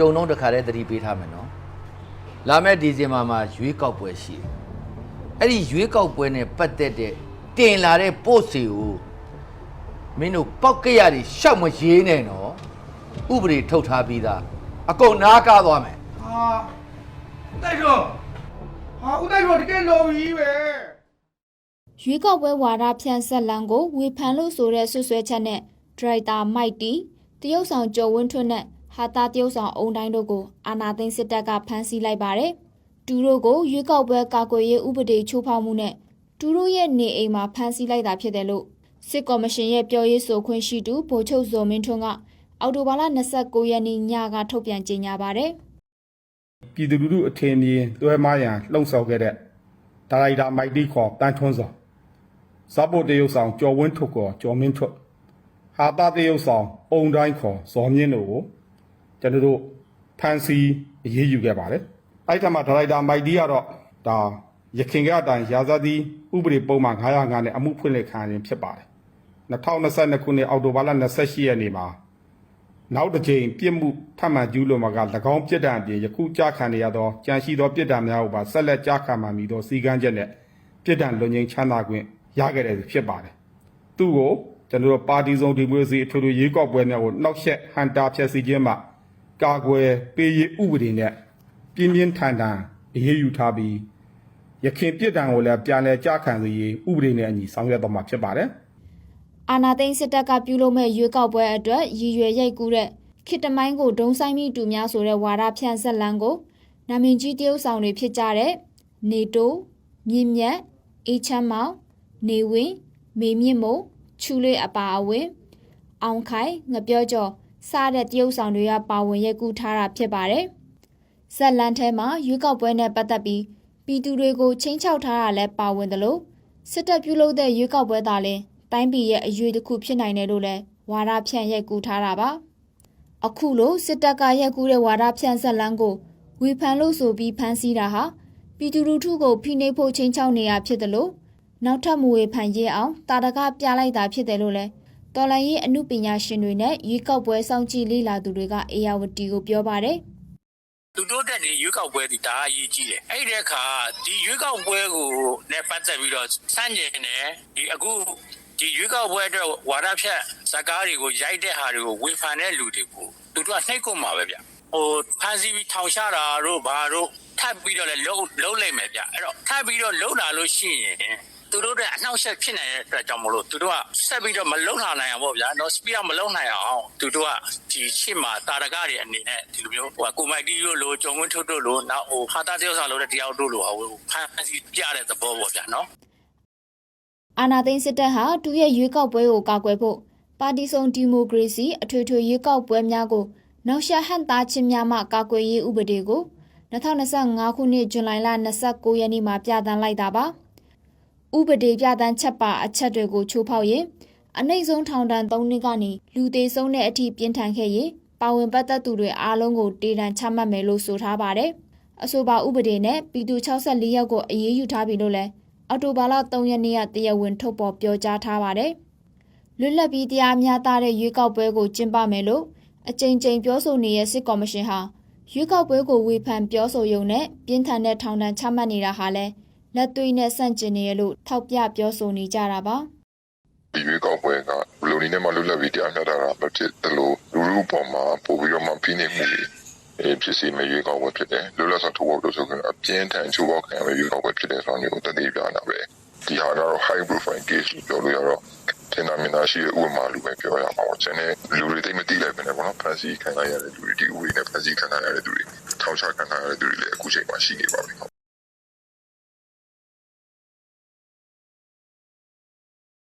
ကြုံတော့တခါတည်းသတိပေးထားမယ်နော်လာမယ့်ဒီဇင်ဘာမှာရွေးကောက်ပွဲရှိတယ်အဲ့ဒီရွေးကောက်ပွဲနဲ့ပတ်သက်တဲ့တင်လာတဲ့ပို့စီကိုမင်းတို့ပောက်ကရတွေရှောက်မရေးနဲ့နော်ဥပဒေထုတ်ထားပြီးသားအကုန်နားကားသွားမယ်ဟာတိုက်တော့ဟာဦးတိုက်တော့တကယ်လော်ကြီးပဲရွေးကောက်ပွဲဝါဒဖြန့်ဆက်လန်းကိုဝေဖန်လို့ဆိုတဲ့ဆွဆွဲချက်နဲ့ဒရိုက်တာမိုက်တီတရုတ်ဆောင်ကျော်ဝင်းထွန်းနဲ့ ဟာတာတရုတ်ဆောင်အုံတိုင်းတို့ကိုအာနာသိန်းစစ်တပ်ကဖမ်းဆီးလိုက်ပါတယ်။တူတို့ကိုရွေးကောက်ပွဲကာကွယ်ရေးဥပဒေချိုးဖောက်မှုနဲ့တူတို့ရဲ့နေအိမ်မှာဖမ်းဆီးလိုက်တာဖြစ်တယ်လို့စစ်ကော်မရှင်ရဲ့ပြောရေးဆိုခွင့်ရှိသူဗိုလ်ချုပ်ဇော်မင်းထွန်းကအော်တိုဘာလ29ရက်နေ့ညကထုတ်ပြန်ကြေညာပါတယ်။ပြည်သူလူထုအထင်မြင်တွဲမရန်လှုံ့ဆော်ခဲ့တဲ့ဒါရိုက်တာမိုက်တီခေါ်တန်ထွန်းစောဇော့ပုတ်တရုတ်ဆောင်ကျော်ဝင်းထုတ်ခေါ်ကျော်မင်းထွတ်ဟာတာတရုတ်ဆောင်အုံတိုင်းခေါ်ဇော်မြင့်တို့ကို ကျွန်တော်တို့ဖန်စီအရေးယူခဲ့ပါတယ်အဲ့ထက်မှဒါရိုက်တာမိုက်တီကတော့ဒါရခင်ကအတိုင်းရာဇသီဥပဒေပုံမှန်905နဲ့အမှုဖွင့်လှစ်ခံရခြင်းဖြစ်ပါတယ်2022ခုနှစ်အောက်တိုဘာလ28ရက်နေ့မှာနောက်တစ်ကြိမ်ပြစ်မှုထပ်မံကျူးလွန်မှာက၎င်းပြစ်ဒဏ်အပြင်ယခုကြားခံရသောကြံရှိသောပြစ်ဒဏ်များကိုပါဆက်လက်ကြားခံမှမည်သောစည်းကမ်းချက်နဲ့ပြစ်ဒဏ်လွန်ငင်းချမ်းသာခွင့်ရခဲ့တယ်ဖြစ်ပါတယ်။သူ့ကိုကျွန်တော်တို့ပါတီစုံဒီမိုကရေစီအထွေထွေရွေးကောက်ပွဲများကိုနှောက်ယှက်ဟန်တာဖျက်ဆီးခြင်းမှ ကာကွယ်ပေးရေးဥပဒေနဲ့ပြင်းပြင်းထန်ထန်အရေးယူထားပြီးရခင်ပြစ်ဒဏ်ကိုလည်းပြန်လည်ကြားခံစေရေးဥပဒေနဲ့အညီဆောင်ရွက်သွားမှာဖြစ်ပါတယ်။အာနာသိန်းစစ်တပ်ကပြုလုပ်မဲ့ရွေးကောက်ပွဲအတွက်ရည်ရွယ်ရိုက်ကူးတဲ့ခေတ္တမိုင်းကိုဒုံဆိုင်မိတူများဆိုတဲ့ဝါဒဖြန့်ဆက်လန်းကိုနာမည်ကြီးတရုတ်ဆောင်တွေဖြစ်ကြတဲ့နေတိုမြင့်မြတ်အေးချမ်းမောင်နေဝင်းမေမြင့်မို့ချူလေးအပါအဝင်အောင်ခိုင်ငပြောကျော် စတဲ့တရုတ်ဆောင်တွေကပါဝင်ရိုက်ကူးထားတာဖြစ်ပါတယ်ဇက်လန်ထဲမှာရွေးကောက်ပွဲနဲ့ပတ်သက်ပြီးပြည်သူတွေကိုချင်းချောက်ထားတာလည်းပါဝင်တယ်လို့စစ်တပ်ပြုလုပ်တဲ့ရွေးကောက်ပွဲသားလည်းတိုင်းပြည်ရဲ့အရွေတစ်ခုဖြစ်နိုင်တယ်လို့လည်းဝါဒဖြန့်ရိုက်ကူးထားတာပါအခုလိုစစ်တပ်ကရိုက်ကူးတဲ့ဝါဒဖြန့်ဆက်လန်းကိုဝေဖန်လို့ဆိုပြီးဖမ်းဆီးတာဟာပြည်သူလူထုကိုဖိနှိပ်ဖို့ချင်းချောက်နေတာဖြစ်တယ်လို့နောက်ထပ်မဝေဖန်ရေးအောင်တာတကပြလိုက်တာဖြစ်တယ်လို့လည်း တော်လိုင်းရေးအမှုပညာရှင်တွေနဲ့ရွေးကောက်ပွဲစောင့်ကြည့်လေ့လာသူတွေကအေယာဝတီကိုပြောပါတယ်သူတို့တက်ဒီရွေးကောက်ပွဲဒီဒါအရေးကြီးတယ်အဲ့ဒီအခါဒီရွေးကောက်ပွဲကိုနဲ့ပတ်သက်ပြီးတော့စန့်ကျင်တယ်ဒီအခုဒီရွေးကောက်ပွဲအတွက်ဝါဒဖြတ်ဇာကားတွေကိုရိုက်တဲ့ဟာတွေကိုဝေဖန်တဲ့လူတွေကိုသူတို့ကနှိပ်ကုန်မှာပဲဗျဟိုဖန်စီပြီးထောင်ချတာတို့ဘာတို့ထပ်ပြီးတော့လည်းလုံးလုံးလိုက်မယ်ဗျအဲ့တော့ထပ်ပြီးတော့လုံးလာလို့ရှိရင်သူတို့တဲ့ အနှောက်အယှက်ဖြစ်နေတဲ့အတွက်ကြောင့်မလို့သူတို့ကဆက်ပြီးတော့မလုံလာနိုင်အောင်ပေါ့ဗျာနော်စပီးကမလုံနိုင်အောင်သူတို့ကဒီချစ်မှာတာရကတွေအနေနဲ့ဒီလိုမျိုးဟိုကိုမိုက်တီတို့လိုဂျုံဝင်းထုတ်တို့လိုနောက်ဟိုဟာတာတယောက်ဆောင်လို့တဲ့တယောက်တို့လိုဟိုဖန်စီပြတဲ့သဘောပေါ့ဗျာနော်အာနာသိန်းစစ်တပ်ဟာသူရဲ့ရွေးကောက်ပွဲကိုကာကွယ်ဖို့ပါတီစုံဒီမိုကရေစီအထွေထွေရွေးကောက်ပွဲများကိုနောက်ရှဟန်သားချင်းများမှကာကွယ်ရေးဥပဒေကို2025ခုနှစ်ဇွန်လ29ရက်နေ့မှာပြဋ္ဌာန်းလိုက်တာပါ ဥပဒေပြဋ္ဌာန်းချက်ပါအချက်တွေကိုချိုးဖောက်ရင်အနှိမ့်ဆုံးထောင်ဒဏ်3နှစ်ကနေလူသေးဆုံးတဲ့အထိပြင်းထန်ခဲ့ရင်ပါဝင်ပတ်သက်သူတွေအားလုံးကိုတေတံချမှတ်မယ်လို့ဆိုထားပါတယ်အဆိုပါဥပဒေနဲ့ပြည်သူ64ယောက်ကိုအရေးယူထားပြီလို့လည်းအော်တိုဘာလ3ရက်နေ့ကတရားဝင်ထုတ်ပေါ်ပြောကြားထားပါတယ်။လွတ်လပ်ပြီးတရားမျှတတဲ့ရွေးကောက်ပွဲကိုကျင်းပမယ်လို့အကြိမ်ကြိမ်ပြောဆိုနေတဲ့စစ်ကော်မရှင်ဟာရွေးကောက်ပွဲကိုဝေဖန်ပြောဆိုရုံနဲ့ပြင်းထန်တဲ့ထောင်ဒဏ်ချမှတ်နေတာဟာလည်း လက်သွေးနဲ့ဆန့်ကျင်နေရလို့ထောက်ပြပြောဆိုနေကြတာပါ။ဒီရွေးကောက်ပွဲကဘယ်လိုနည်းနဲ့မှလွတ်လပ်ပြီးတရားမျှတတာမဖြစ်တယ်လို့လူလူပေါ်မှာပို့ပြီးတော့မှဖိနှိပ်မှုတွေအဲဖြစ်စီမဲ့ရွေးကောက်ပွဲဖြစ်တယ်လွတ်လပ်စွာထုတ်ဖော်လို့ဆိုရင်အပြင်းထန်ချိုးဖောက်ခံရမယ့်ရွေးကောက်ပွဲဖြစ်တယ်ဆိုတော့မျိုးတတိပြနာပဲဒီဟာကတော့ high profile case လို့ပြောလို့ရတော့တင်တာမြင်တာရှိတဲ့ဥပမာလိုပဲပြောရမှာပေါ့ကျွန်တော်လူတွေတိတ်မသိလိုက်ပဲねပေါ့နော်ဖန်စီခံရတဲ့လူတွေဒီဥပဒေနဲ့ဖန်စီခံရတဲ့လူတွေထောက်ချခံရတဲ့လူတွေလည်းအခုချိန်မှာရှိနေပါပြီဟုတ်